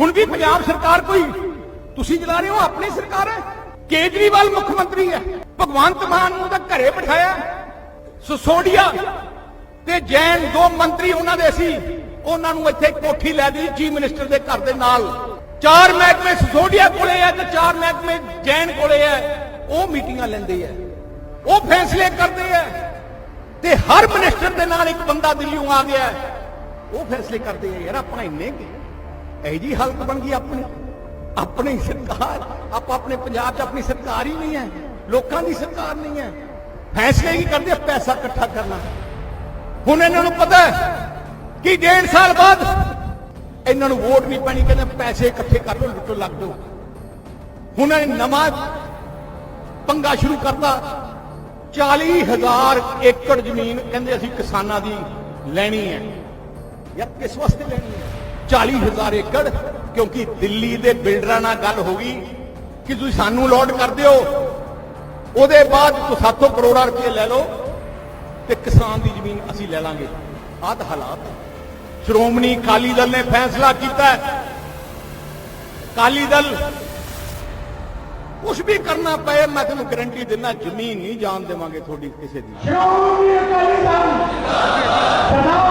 ਹੁਣ ਵੀ ਪੰਜਾਬ ਸਰਕਾਰ ਕੋਈ ਤੁਸੀਂ ਚਲਾ ਰਹੇ ਹੋ, ਆਪਣੀ ਸਰਕਾਰ ਹੈ? ਕੇਜਰੀਵਾਲ ਮੁੱਖ ਮੰਤਰੀ ਹੈ। ਭਗਵੰਤ ਮਾਨ ਨੂੰ ਤਾਂ ਘਰੇ ਬਿਠਾਇਆ। ਸਸੋਡੀਆ ਤੇ ਜੈਨ ਦੋ ਮੰਤਰੀ ਉਹਨਾਂ ਦੇ ਸੀ। ਉਹਨਾਂ ਨੂੰ ਇੱਥੇ ਕੋਠੀ ਲੈ ਦਿੱਤੀ, ਚੀਫ ਮਿਨਿਸਟਰ ਦੇ ਘਰ ਦੇ ਨਾਲ। ਚਾਰ ਮਹਿਕਮੇ ਸਸੋਡੀਆ ਕੋਲੇ ਆ ਤੇ ਚਾਰ ਮਹਿਕਮੇ ਜੈਨ ਕੋਲੇ ਆ। ਉਹ ਮੀਟਿੰਗਾਂ ਲੈਂਦੇ ਆ। ਉਹ ਫੈਸਲੇ ਕਰਦੇ ਆ। ਤੇ ਹਰ ਮਿਨਿਸਟਰ ਦੇ ਨਾਲ ਇੱਕ ਬੰਦਾ ਦਿੱਲੀੋਂ ਆ ਗਿਆ। ਉਹ ਫੈਸਲੇ ਕਰਦੇ ਆ, ਯਾਰ, ਆਪਣਾ ਇੰਨੇ ਕਿ ਇਹ ਜੀ ਹਾਲਤ ਬਣ ਗਈ ਆਪਣੀ। ਆਪਣੀ ਸਰਕਾਰ, ਆਪਾਂ ਆਪਣੇ ਪੰਜਾਬ 'ਚ ਆਪਣੀ ਸਰਕਾਰ ਹੀ ਨਹੀਂ ਹੈ। ਲੋਕਾਂ ਦੀ ਸਰਕਾਰ ਨਹੀਂ ਹੈ। ਫੈਸਲੇ ਕੀ ਕਰਦੇ ਪੈਸਾ ਇਕੱਠਾ ਕਰਨਾ। ਹੁਣ ਇਹਨਾਂ ਨੂੰ ਪਤਾ ਕਿ ਡੇਢ ਸਾਲ ਬਾਅਦ ਇਹਨਾਂ ਨੂੰ ਵੋਟ ਨਹੀਂ ਪੈਣੀ, ਕਹਿੰਦੇ ਪੈਸੇ ਇਕੱਠੇ ਕਰ ਲਓ ਲੁੱਟੋ ਲੱਗ ਦੋ ਹੁਣ ਇਹ ਨਵਾਂ ਪੰਗਾ ਸ਼ੁਰੂ ਕਰਤਾ। 40000 ਏਕੜ ਜ਼ਮੀਨ ਕਹਿੰਦੇ ਅਸੀਂ ਕਿਸਾਨਾਂ ਦੀ ਲੈਣੀ ਹੈ ਯਾਰ ਕਿਸ ਵਾਸਤੇ ਲੈਣੀ ਹੈ? 40000 ਏਕੜ, ਕਿਉਂਕਿ ਦਿੱਲੀ ਦੇ ਬਿਲਡਰਾਂ ਨਾਲ ਗੱਲ ਹੋ ਗਈ ਕਿ ਤੁਸੀਂ ਸਾਨੂੰ ਲੋਡ ਕਰ ਦਿਓ। ਉਹਦੇ ਬਾਅਦ ਤੁਸੀਂ ਸਾਤੋਂ ਕਰੋੜਾਂ ਰੁਪਏ ਲੈ ਲਓ ਤੇ ਕਿਸਾਨ ਦੀ ਜ਼ਮੀਨ ਅਸੀਂ ਲੈ ਲਾਂਗੇ। ਆਹ ਤਾਂ ਹਾਲਾਤ ਸ਼੍ਰੋਮਣੀ ਅਕਾਲੀ ਦਲ ਨੇ ਫੈਸਲਾ ਕੀਤਾ ਅਕਾਲੀ ਦਲ ਕੁਝ ਵੀ ਕਰਨਾ ਪਏ, ਮੈਂ ਤੁਹਾਨੂੰ ਗਰੰਟੀ ਦਿੰਦਾ, ਜ਼ਮੀਨ ਨਹੀਂ ਜਾਣ ਦੇਵਾਂਗੇ ਤੁਹਾਡੀ ਕਿਸੇ ਦੀ। ਸ਼੍ਰੋਮਣੀ ਅਕਾਲੀ ਦਲ ਸਰਦਾਰ